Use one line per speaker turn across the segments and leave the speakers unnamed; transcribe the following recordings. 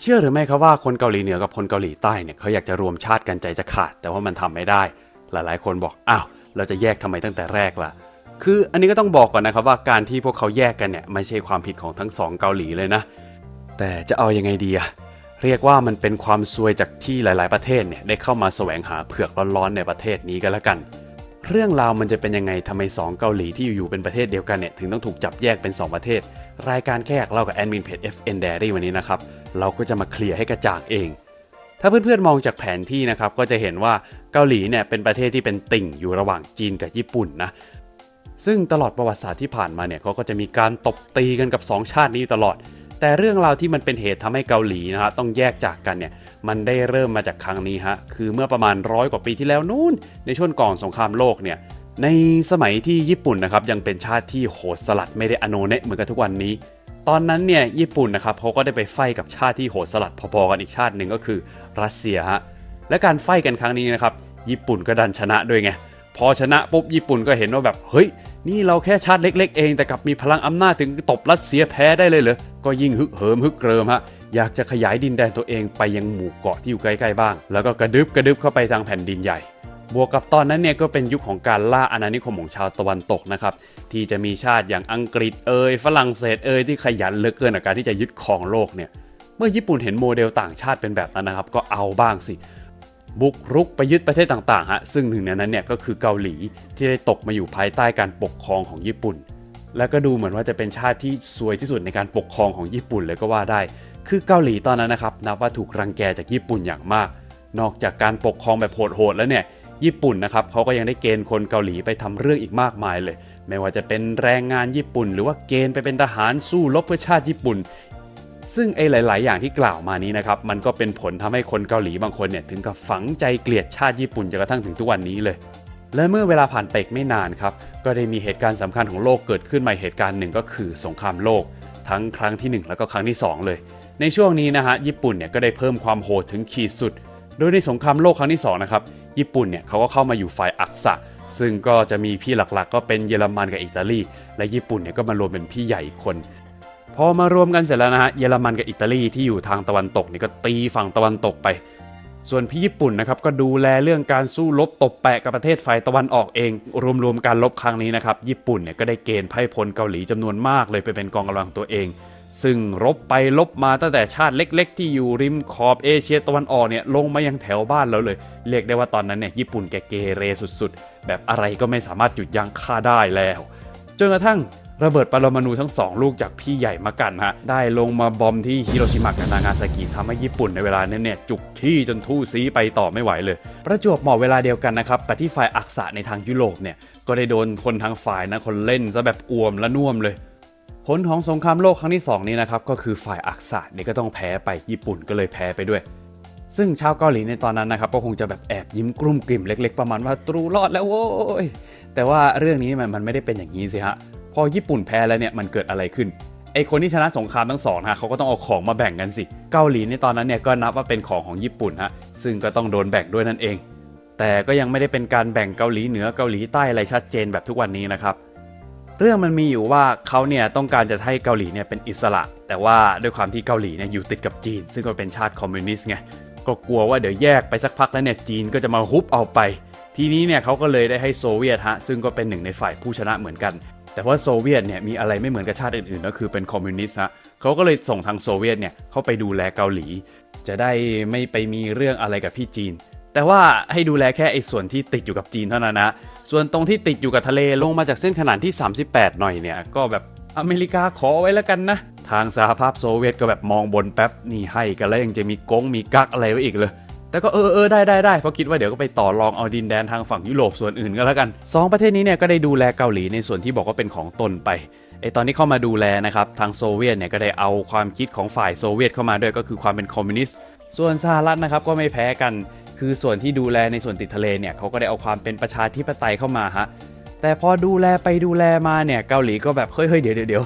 เชื่อหรือไม่ครับว่าคนเกาหลีเหนือกับคนเกาหลีใต้เนี่ยเขาอยากจะรวมชาติกันใจจะขาด แต่ว่ามันทำไม่ได้ หลายๆ คนบอกอ้าวเราจะแยกทำไมตั้งแต่แรกล่ะ คืออันนี้ก็ต้องบอกก่อนนะครับว่าการที่พวกเขาแยกกันเนี่ยไม่ใช่ความผิดของทั้งสองเกาหลีเลยนะ แต่จะเอายังไงดีอะเรียกว่ามันเป็นความซวยจากที่หลาย ๆ ประเทศเนี่ยได้เข้ามาแสวงหาเผือกร้อนๆในประเทศนี้กันแล้วกัน เรื่องราวมันจะเป็นยังไงทำไมสองเกาหลีที่อยู่ๆเป็นประเทศเดียวกันเนี่ยถึงต้องถูกจับแยกเป็น 2 ประเทศ รายการแค่อยากเล่ากับแอดมินเพจ FN Diary วันนี้นะครับเราก็จะมาเคลียร์ให้กระจ่างเอง ถ้าเพื่อนๆมองจากแผนที่นะครับก็จะเห็นว่าเกาหลีเนี่ยเป็นประเทศที่เป็นติ่งอยู่ระหว่างจีนกับญี่ปุ่นนะซึ่งตลอดประวัติศาสตร์ที่ผ่านมาเนี่ยเขาก็จะมีการตบตีกันกับ 2 ชาตินี้ตลอด แต่เรื่องราวที่มันเป็นเหตุทำให้เกาหลีนะฮะต้องแยกจากกันเนี่ยมันได้เริ่มมาจากครั้งนี้ฮะคือเมื่อประมาณร้อยกว่าปีที่แล้วนู่น ในช่วงก่อนสงครามโลกเนี่ยในสมัยที่ญี่ปุ่นนะครับยังเป็นชาติที่โหดสลัดไม่ได้อโนเนะเหมือนกับทุกวันนี้ ตอนนั้นเนี่ยญี่ปุ่นนะครับเขาก็ได้ไปไฟกับชาติที่โหดสลัดพอๆกันอีกชาติหนึ่งก็คือรัสเซียฮะและการไฟกันครั้งนี้นะครับญี่ปุ่นก็ดันชนะด้วยไง พอชนะปุ๊บญี่ปุ่นก็เห็นว่าแบบเฮ้ย นี่เราแค่ชาติเล็ก ๆ เองแต่กลับมีพลังอำนาจถึงตบรัสเซียแพ้ได้เลยเหรอก็ยิ่งฮึกเหิมฮึกเกริมฮะอยากจะขยายดินแดนตัวเองไปยังหมู่เกาะที่อยู่ใกล้ๆบ้าง แล้วก็กระดึบกระดึบเข้าไปทางแผ่นดินใหญ่บวกกับตอนนั้นเนี่ยก็เป็นยุคของการล่าอาณานิคมของชาวตะวันตกนะครับที่จะมีชาติอย่างอังกฤษเอยฝรั่งเศสเอยที่ขยันเหลือเกินในการที่จะยึดครองโลกเนี่ยเมื่อญี่ปุ่นเห็นโมเดลต่างชาติเป็นแบบนั้นนะครับ ก็เอาบ้างสิ บุกรุกไปยึดประเทศต่างๆฮะซึ่งหนึ่งในนั้นเนี่ยก็คือเกาหลีที่ได้ตกมาอยู่ภายใต้การปกครองของญี่ปุ่น แล้วก็ดูเหมือนว่าจะเป็นชาติที่สวยที่สุดในการปกครองของญี่ปุ่นเลยก็ว่าได้ คือเกาหลีตอนนั้นนะครับนับว่าถูกรังแกจากญี่ปุ่นอย่างมาก นอกจากการปกครองแบบโหดๆแล้วเนี่ยญี่ปุ่นนะครับเขาก็ยังได้เกณฑ์คนเกาหลีไปทำเรื่องอีกมากมายเลย ไม่ว่าจะเป็นแรงงานญี่ปุ่น หรือว่าเกณฑ์ไปเป็นทหารสู้รบเพื่อชาติญี่ปุ่น ซึ่งไอ้หลาย ๆ อย่างที่กล่าวมานี้นะครับ มันก็เป็นผลทำให้คนเกาหลีบางคนเนี่ยถึงกับฝังใจเกลียดชาติญี่ปุ่นจนกระทั่งถึงทุกวันนี้เลย และเมื่อเวลาผ่านไปอีกไม่นานครับ ก็ได้มีเหตุการณ์สำคัญของโลกเกิดขึ้นมาเหตุการณ์หนึ่งก็คือสงครามโลก ทั้งครั้งที่ 1 แล้วก็ครั้งที่ 2 เลย ในช่วงนี้นะฮะญี่ปุ่นเนี่ยก็ได้เพิ่มความโหดถึงขีดสุด โดยในสงครามโลกครั้งที่2นะครับญี่ปุ่นเนี่ยเขาก็เข้ามาอยู่ฝ่ายอักษะซึ่งก็จะมีพี่หลักๆ ก็เป็นเยอรมันกับอิตาลี และญี่ปุ่นเนี่ยก็มารวมเป็นพี่ใหญ่คน พอมารวมกันเสร็จแล้วนะฮะเยอรมันกับอิตาลีที่อยู่ทางตะวันตกนี่ก็ตีฝั่งตะวันตกไป ส่วนพี่ญี่ปุ่นนะครับก็ดูแลเรื่องการสู้รบตบแปะกับประเทศฝ่ายตะวันออกเอง รวมๆการรบครั้งนี้นะครับญี่ปุ่นเนี่ยก็ได้เกณฑ์ไพ่พลเกาหลีจำนวนมากเลยไปเป็นกองกำลังตัวเอง ซึ่งรบไปรบมาตั้งแต่ชาติเล็ก ๆ ที่อยู่ริมขอบเอเชียตะวันออกเนี่ยลงมายังแถวบ้านเราเลย เรียกได้ว่าตอนนั้นเนี่ยญี่ปุ่นแกเกเรสุดๆ แบบอะไรก็ไม่สามารถหยุดยั้งข้าได้แล้วจนกระทั่ง ระเบิดปรมาณูทั้งสองลูกจากพี่ใหญ่มากันฮะ ได้ลงมาบอมที่ฮิโรชิมะกับนางาซากิทำให้ญี่ปุ่นในเวลานั้นเนี่ยจุกที่จนทู่ซีไปต่อไม่ไหวเลย ประจวบเหมาะเวลาเดียวกันนะครับ แต่ที่ฝ่ายอักษะในทางยุโรปเนี่ย ก็ได้โดนคนทางฝ่ายนะคนเล่นซะแบบอ่วมและน่วมเลย ผลของสงครามโลกครั้งที่ 2 นี้นะครับ ก็คือฝ่ายอักษะเนี่ยก็ต้องแพ้ไปญี่ปุ่นก็เลยแพ้ไปด้วยซึ่งชาวเกาหลีในตอนนั้นนะครับก็คงจะแบบแอบยิ้มกลุ้มกลิ่มเล็ก ๆ ประมาณว่าตรูรอดแล้วโว้ยแต่ว่าเรื่องนี้มันมันไม่ได้เป็นอย่างนี้สิฮะ พอญี่ปุ่นแพ้แล้วเนี่ยมันเกิดอะไรขึ้นไอคนที่ชนะสงครามทั้งสองฮะเขาก็ต้องเอาของมาแบ่งกันสิ เกาหลีในตอนนั้นเนี่ยก็นับว่าเป็นของของญี่ปุ่นฮะซึ่งก็ต้องโดนแบ่งด้วยนั่นเอง แต่ก็ยังไม่ได้เป็นการแบ่งเกาหลีเหนือเกาหลีใต้อะไรชัดเจนแบบทุกวันนี้นะครับเรื่องมันมีอยู่ว่าเขาเนี่ยต้องการจะให้เกาหลีเนี่ยเป็นอิสระ แต่ว่าด้วยความที่เกาหลีเนี่ยอยู่ติดกับจีน ซึ่งก็เป็นชาติคอมมิวนิสต์ไงก็กลัวว่าเดี๋ยวแยกไปสักพักแล้วเนี่ยจีนก็จะมาฮุบเอาไป ทีนี้เนี่ยเขาก็เลยได้ให้โซเวียตฮะซึ่งก็เป็นหนึ่งในฝ่ายผู้ชนะเหมือนกัน แต่ว่าโซเวียตเนี่ยมีอะไรไม่เหมือนกับชาติอื่นๆ ก็คือเป็นคอมมิวนิสต์ฮะเขาก็เลยส่งทางโซเวียตเนี่ยเข้าไปดูแลเกาหลี จะได้ไม่ไปมีเรื่องอะไรกับพี่จีน แต่ว่าให้ดูแลแค่ไอ้ส่วนที่ติดอยู่กับจีนเท่านั้นนะส่วนตรงที่ติดอยู่กับทะเลลงมาจากเส้นขนานที่ 38 หน่อยเนี่ยก็แบบอเมริกาขอไว้แล้วกันนะ ทางสหภาพโซเวียตก็แบบมองบนแป๊บนี่ให้กันแล้วยังจะมีกงมีกักอะไรไว้อีกเลย แต่ก็เออเออได้ได้ได้เพราะคิดว่าเดี๋ยวก็ไปต่อรองเอาดินแดนทางฝั่งยุโรปส่วนอื่นก็แล้วกันสองประเทศนี้เนี่ยก็ได้ดูแลเกาหลีในส่วนที่บอกว่าเป็นของตนไปไอตอนที่เข้ามาดูแลนะครับทางโซเวียตเนี่ยก็ได้เอาความคิดของฝ่ายโซเวียตเข้ามาด้วยก็คือความเป็นคอมมิวนิสต์ส่วนสหรัฐนะครับก็ไม่แพ้กัน คือส่วนที่ดูแลในส่วนติดทะเลเนี่ยเขาก็ได้เอาความเป็นประชาธิปไตยเข้ามาฮะแต่พอดูแลไปดูแลมาเนี่ยเกาหลีก็แบบเฮ้ยเฮ้ยเดี๋ยวเดี๋ยวเดี๋ยว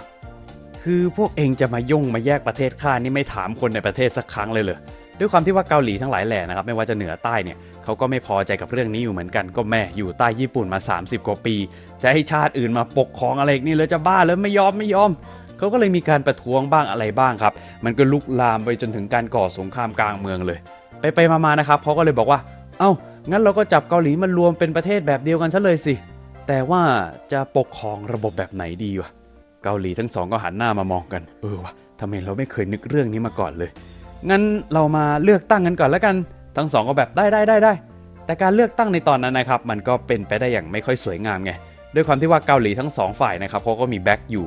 คือพวกเองจะมายุ่งมาแยกประเทศข้านี่ไม่ถามคนในประเทศสักครั้งเลยเหรอ ด้วยความที่ว่าเกาหลีทั้งหลายแหล่นะครับไม่ว่าจะเหนือใต้เนี่ยเขาก็ไม่พอใจกับเรื่องนี้อยู่เหมือนกันก็แม่อยู่ใต้ญี่ปุ่นมา 30 กว่าปี จะให้ชาติอื่นมาปกครองอะไรนี่เลยจะบ้าแล้วไม่ยอมไม่ยอมเขาก็เลยมีการประท้วงบ้างอะไรบ้างครับ มันก็ลุกลามไปจนถึงการก่อสงครามกลางเมืองเลย ไปไปมาๆนะครับเขาก็เลยบอกว่า เอ้า งั้นเราก็จับเกาหลีมารวมเป็นประเทศแบบเดียวกันซะเลยสิ แต่ว่าจะปกครองระบบแบบไหนดีวะ เกาหลีทั้งสองก็หันหน้ามามองกัน เออวะทำไมเราไม่เคยนึกเรื่องนี้มาก่อนเลย งั้นเรามาเลือกตั้งกันก่อนแล้วกัน ทั้งสองก็แบบได้ได้ได้ได้แต่การเลือกตั้งในตอนนั้นนะครับ มันก็เป็นไปได้อย่างไม่ค่อยสวยงามไง ด้วยความที่ว่าเกาหลีทั้งสองฝ่ายนะครับเขาก็มีแบ็กอยู่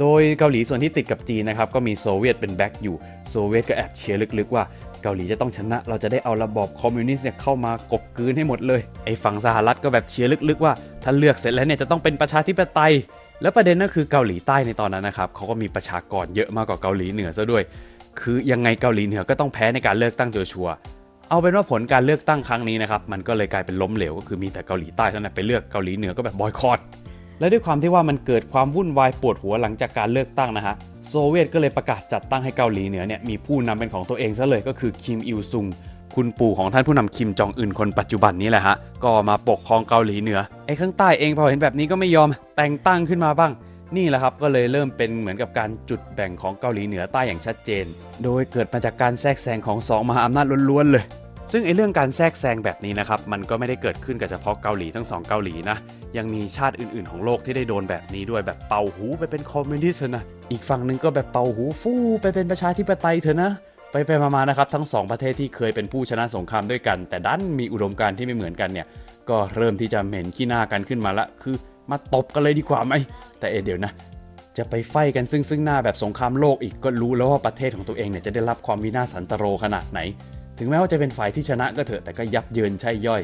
โดยเกาหลีส่วนที่ติดกับจีนนะครับก็มีโซเวียตเป็นแบ็กอยู่ โซเวียตก็แอบเชียร์ลึกๆว่าเกาหลีจะต้องชนะ เราจะได้เอาระบอบคอมมิวนิสต์เนี่ยเข้ามากบกืนให้หมดเลย ไอ้ฝั่งสหรัฐก็แบบเชียร์ลึกๆว่าถ้าเลือกเสร็จแล้วเนี่ยจะต้องเป็นประชาธิปไตย แล้วประเด็นก็คือเกาหลีใต้ในตอนนั้นนะครับเขาก็มีประชากรเยอะมากกว่าเกาหลีเหนือซะด้วย คือยังไงเกาหลีเหนือก็ต้องแพ้ในการเลือกตั้งโชัวร์ๆเอาเป็นว่าผลการเลือกตั้งครั้งนี้นะครับ มันก็เลยกลายเป็นล้มเหลว ก็คือมีแต่เกาหลีใต้เท่านั้นไปเลือกเกาหลีเหนือก็แบบบอยคอตและด้วยความที่ว่ามันเกิดความวุ่นวายปวดหัวหลังจากการเลือกตั้งนะฮะโซเวียตก็เลยประกาศจัดตั้งให้เกาหลีเหนือเนี่ยมีผู้นำเป็นของตัวเองซะเลยก็คือคิมอิลซุงคุณปู่ของท่านผู้นำคิมจองอึนคนปัจจุบันนี้แหละฮะก็มาปกครองเกาหลีเหนือไอ้ข้างใต้เองพอเห็นแบบนี้ก็ไม่ยอมแต่งตั้งขึ้นมาบ้าง นี่แหละครับก็เลยเริ่มเป็นเหมือนกับการจุดแบ่งของเกาหลีเหนือใต้อย่างชัดเจน โดยเกิดมาจากการแทรกแซงของสองมหาอำนาจล้วนๆเลย ซึ่งไอ้เรื่องการแทรกแซงแบบนี้นะครับมันก็ไม่ได้เกิดขึ้นกับเฉพาะเกาหลีทั้งสองเกาหลีนะยังมีชาติอื่นๆ ของโลกที่ได้โดนแบบนี้ด้วยแบบเป่าหูไปเป็นคอมมิวนิสต์เถอะนะอีกฝั่งหนึ่งก็แบบเป่าหูฟู่ไปเป็นประชาธิปไตยเถอะนะไปไปมาๆนะครับทั้งสองประเทศที่เคยเป็นผู้ชนะสงครามด้วยกัน แต่ดันมีอุดมการณ์ที่ไม่เหมือนกันเนี่ยก็เริ่มที่จะเหม็นขี้หน้ากันขึ้นมาละคือ มาตบกันเลยดีกว่าไหม แต่เอเดี๋ยวนะ จะไปไฟกันซึ่งซึ่งหน้าแบบสงครามโลกอีกก็รู้แล้วว่าประเทศของตัวเองเนี่ยจะได้รับความวินาศสันตโรขนาดไหน ถึงแม้ว่าจะเป็นฝ่ายที่ชนะก็เถอะแต่ก็ยับเยินใช่ย่อย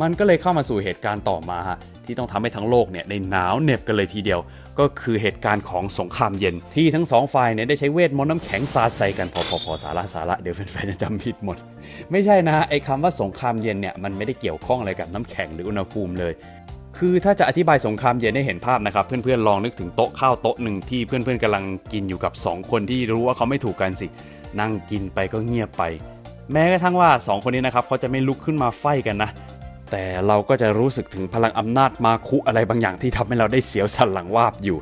มันก็เลยเข้ามาสู่เหตุการณ์ต่อมาฮะที่ต้องทำให้ทั้งโลกเนี่ยได้หนาวเหน็บกันเลยทีเดียว ก็คือเหตุการณ์ของสงครามเย็น ที่ทั้งสองฝ่ายเนี่ยได้ใช้เวทมนต์น้ำแข็งสาดใส่กันพอพอพอสาระสาระเดี๋ยวแฟนๆจะจำผิดหมด ไม่ใช่นะไอ้คำว่าสงครามเย็นเนี่ยมันไม่ได้เกี่ยวข้องอะไรกับน้ำแข็งหรืออุณหภูมิเลย คือถ้าจะอธิบายสงครามเย็นให้เห็นภาพนะครับ เพื่อนๆลองนึกถึงโต๊ะข้าวโต๊ะหนึ่งที่เพื่อนๆกำลังกินอยู่กับ 2 คนที่รู้ว่าเขาไม่ถูกกันสิ นั่งกินไปก็เงียบไป แม้กระทั่งว่า 2 คนนี้นะครับเขาจะไม่ลุกขึ้นมาไฟกันนะ แต่เราก็จะรู้สึกถึงพลังอำนาจมาคุอะไรบางอย่างที่ทำให้เราได้เสียวสันหลังวาบอยู่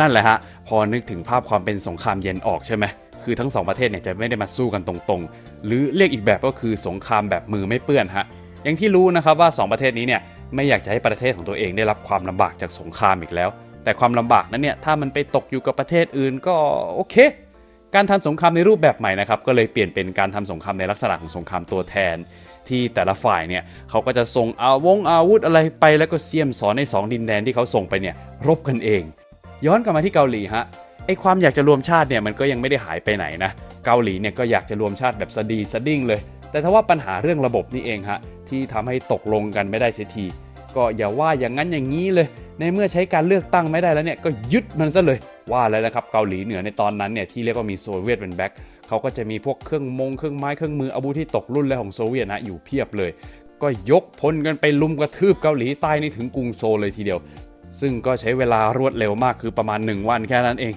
นั่นแหละฮะพอนึกถึงภาพความเป็นสงครามเย็นออกใช่ไหมคือทั้งสองประเทศเนี่ยจะไม่ได้มาสู้กันตรงๆ หรือเรียกอีกแบบก็คือสงครามแบบมือไม่เปื้อนฮะอย่างที่รู้นะครับว่า 2 ประเทศนี้เนี่ย ไม่อยากจะให้ประเทศของตัวเองได้รับความลำบากจากสงครามอีกแล้ว แต่ความลำบากนั้นเนี่ยถ้ามันไปตกอยู่กับประเทศอื่นก็โอเค การทำสงครามในรูปแบบใหม่นะครับก็เลยเปลี่ยนเป็นการทำสงครามในลักษณะของสงครามตัวแทน ที่แต่ละฝ่ายเนี่ยเขาก็จะส่งอาวงอาวุธอะไรไปแล้วก็เสี่ยมสอนในสองดินแดนที่เขาส่งไปเนี่ยรบกันเอง ย้อนกลับมาที่เกาหลีฮะไอความอยากจะรวมชาติเนี่ยมันก็ยังไม่ได้หายไปไหนนะเกาหลีเนี่ยก็อยากจะรวมชาติแบบสดีสดิ้งเลย แต่ถ้าว่าปัญหาเรื่องระบบนี่เองฮะที่ทำให้ตกลงกันไม่ได้เสียที ก็อย่าว่าอย่างนั้นอย่างนี้เลย ในเมื่อใช้การเลือกตั้งไม่ได้แล้วเนี่ยก็ยึดมันซะเลยว่าแล้วนะครับเกาหลีเหนือในตอนนั้นเนี่ยที่เรียกว่ามีโซเวียตเป็นแบ็คเขาก็จะมีพวกเครื่องมงเครื่องไม้เครื่องมืออาวุธที่ตกรุ่นแล้วของโซเวียตนะอยู่เพียบเลย ก็ยกพลกันไปลุมกระทืบเกาหลีใต้นี่ถึงกรุงโซลเลยทีเดียว ซึ่งก็ใช้เวลารวดเร็วมากคือประมาณ 1 วันแค่นั้นเอง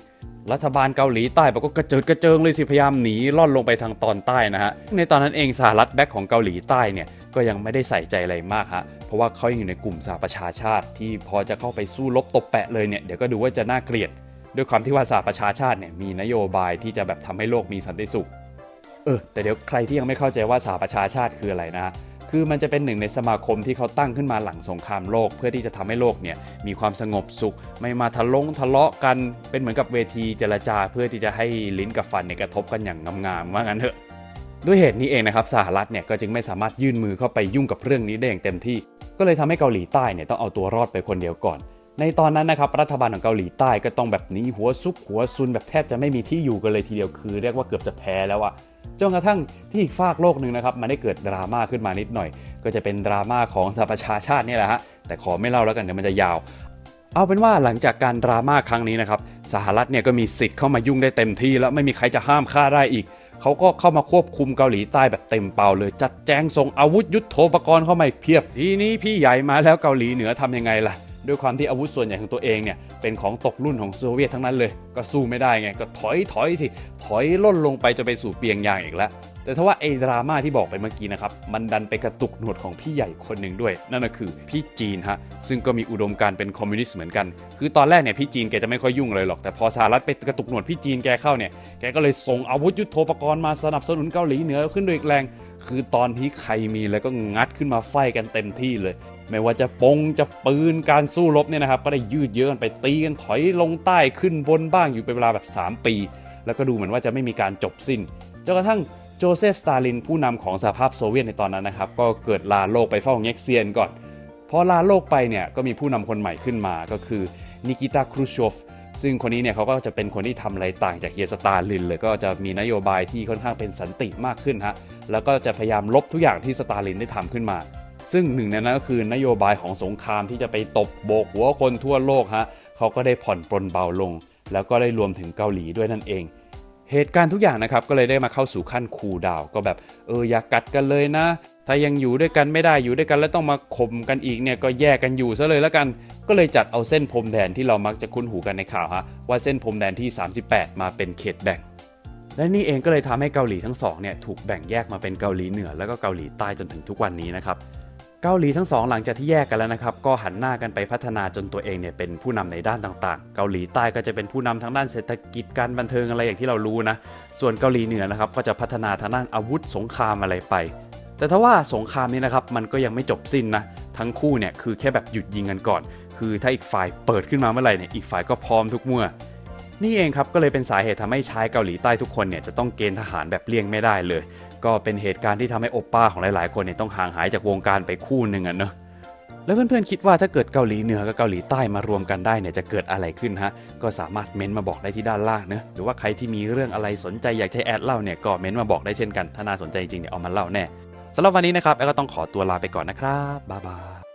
รัฐบาลเกาหลีใต้บอกก็กระเจิดกระเจิงเลยสิพยายามหนีล่อนลงไปทางตอนใต้นะฮะในตอนนั้นเองสหรัฐแบ็คของเกาหลีใต้เนี่ย ก็ยังไม่ได้ใส่ใจอะไรมากฮะเพราะว่าเขายังอยู่ในกลุ่มสหประชาชาติ ที่พอจะเข้าไปสู้รบตบแปะเลยเนี่ยเดี๋ยวก็ดูว่าจะน่าเกลียด ด้วยความที่ว่าสหประชาชาติเนี่ยมีนโยบายที่จะแบบทำให้โลกมีสันติสุขเออแต่เดี๋ยวใครที่ยังไม่เข้าใจว่าสหประชาชาติคืออะไรนะคือมันจะเป็นหนึ่งในสมาคมที่เขาตั้งขึ้นมาหลังสงครามโลก เพื่อที่จะทำให้โลกเนี่ยมีความสงบสุข ไม่มาทะลงทะเลาะกันเป็นเหมือนกับเวทีเจรจา เพื่อที่จะให้ลิ้นกับฟันเนี่ยกระทบกันอย่างงามๆว่างั้นเถอะ ด้วยเหตุนี้เองนะครับสหรัฐเนี่ยก็จึงไม่สามารถยื่นมือเข้าไปยุ่งกับเรื่องนี้ได้อย่างเต็มที่ ก็เลยทำให้เกาหลีใต้เนี่ยต้องเอาตัวรอดไปคนเดียวก่อน ในตอนนั้นนะครับรัฐบาลของเกาหลีใต้ก็ต้องแบบหนีหัวซุกหัวซุนแบบแทบจะไม่มีที่อยู่กันเลยทีเดียวคือ เรียกว่าเกือบจะแพ้แล้วอะจนกระทั่งที่อีกฝากโลกหนึ่งนะครับมันได้เกิดดราม่าขึ้นมานิดหน่อย ก็จะเป็นดราม่าของสหประชาชาตินี่แหละฮะแต่ขอไม่เล่าแล้วกันเดี๋ยวมันจะยาว เอาเป็นว่าหลังจากการดราม่าครั้งนี้นะครับสหรัฐเนี่ยก็มีสิทธิ์เข้ามายุ่งได้เต็มที่แล้วไม่มีใครจะห้ามฆ่าได้อีก เขาก็เข้ามาควบคุมเกาหลีใต้แบบเต็มเป่าเลย จัดแจงส่งอาวุธยุทโธปกรณ์เข้ามาเพียบ ทีนี้พี่ใหญ่มาแล้วเกาหลีเหนือทำยังไงล่ะ ด้วยความที่อาวุธส่วนใหญ่ของตัวเองเนี่ยเป็นของตกรุ่นของโซเวียตทั้งนั้นเลย ก็สู้ไม่ได้ไง ก็ถอยถอยสิถอยล่นลงไปจะไปสู่เปียงยางอีกแล้วแต่ถ้าว่าไอ้ดราม่าที่บอกไปเมื่อกี้นะครับ มันดันไปกระตุกหนวดของพี่ใหญ่คนหนึ่งด้วย นั่นก็คือพี่จีนฮะ ซึ่งก็มีอุดมการเป็นคอมมิวนิสต์เหมือนกัน คือตอนแรกเนี่ยพี่จีนแกจะไม่ค่อยยุ่งเลยหรอก แต่พอสหรัฐไปกระตุกหนวดพี่จีนแกเข้าเนี่ย แกก็เลยส่งอาวุธยุโทโธปกรณ์มาสนับสนุนเกาหลีเหนือขึ้นด้วยอีกแรง คือตอนที่ใครมีแล้วก็งัดขึ้นมาไฟกันเต็มที่เลย ไม่ว่าจะปงจะปืนการสู้รบเนี่ยนะครับ ก็ได้ยืดเยื้อกันไปตีกันถอยลงใต้ขึ้นบนบ้างอยู่เป็นเวลาแบบ 3 ปี แล้วก็ดูเหมือนว่าจะไม่มีการจบสิ้นจนกระทั่งโจเซฟสตาลินผู้นำของสหภาพโซเวียตในตอนนั้นนะครับ ก็เกิดลาโลกไปเฝ้าเง็กเซียนก่อนพอลาโลกไปเนี่ยก็มีผู้นำคนใหม่ขึ้นมาก็คือนิกิตาครูชอฟ ซึ่งคนนี้เนี่ยเขาก็จะเป็นคนที่ทำอะไรต่างจากเฮียสตาลินเลยก็จะมีนโยบายที่ค่อนข้างเป็นสันติมากขึ้นฮะแล้วก็จะพยายามลบทุกอย่างที่สตาลินได้ทำขึ้นมา ซึ่งหนึ่งในนั้นก็คือนโยบายของสงครามที่จะไปตบโบกหัวคนทั่วโลกฮะเขาก็ได้ผ่อนปลนเบาลง แล้วก็ได้รวมถึงเกาหลีด้วยนั่นเอง เหตุการณ์ทุกอย่างนะครับก็เลยได้มาเข้าสู่ขั้นคูลดาวน์ก็แบบเอออย่ากัดกันเลยนะ ถ้ายังอยู่ด้วยกันไม่ได้อยู่ด้วยกันแล้วต้องมาข่มกันอีกเนี่ยก็แยกกันอยู่ซะเลยแล้วกัน ก็เลยจัดเอาเส้นพรมแดนที่เรามักจะคุ้นหูกันในข่าวฮะว่าเส้นพรมแดนที่ 38 มาเป็นเขตแบ่ง และนี่เองก็เลยทำให้เกาหลีทั้งสองเนี่ยถูกแบ่งแยกมาเป็นเกาหลีเหนือแล้วก็เกาหลีใต้จนถึงทุกวันนี้นะครับเกาหลีทั้งสองหลังจากที่แยกกันแล้วนะครับก็หันหน้ากันไปพัฒนาจนตัวเองเนี่ยเป็นผู้นำในด้านต่างๆ เกาหลีใต้ก็จะเป็นผู้นำทางด้านเศรษฐกิจการบันเทิงอะไรอย่างที่เรารู้นะส่วนเกาหลีเหนือนะครับก็จะพัฒนาทางด้านอาวุธสงครามอะไรไป แต่ถ้าว่าสงครามนี้นะครับมันก็ยังไม่จบสิ้นนะทั้งคู่เนี่ยคือแค่แบบหยุดยิงกันก่อน คือถ้าอีกฝ่ายเปิดขึ้นมาเมื่อไหร่เนี่ยอีกฝ่ายก็พร้อมทุกเมื่อ นี่เองครับก็เลยเป็นสาเหตุทำให้ชายเกาหลีใต้ทุกคนเนี่ยจะต้องเกณฑ์ทหารแบบเลี่ยงไม่ได้เลย ก็เป็นเหตุการณ์ที่ทำให้โอปป้าของหลายๆ คนเนี่ยต้องห่างหายจากวงการไปคู่หนึ่งอะเนอะแล้วเพื่อนๆคิดว่าถ้าเกิดเกาหลีเหนือกับเกาหลีใต้มารวมกันได้เนี่ยจะเกิดอะไรขึ้นฮะ ก็สามารถเม้นต์มาบอกได้ที่ด้านล่างเนะหรือว่าใครที่มีเรื่องอะไรสนใจอยากจะแอดเล่าเนี่ยก็เม้นมาบอกได้เช่นกัน ถ้าน่าสนใจจริงเนี่ยเอามาเล่าแน่ สำหรับวันนี้นะครับแอลก็ต้องขอตัวลาไปก่อนนะครับบ๊ายบาย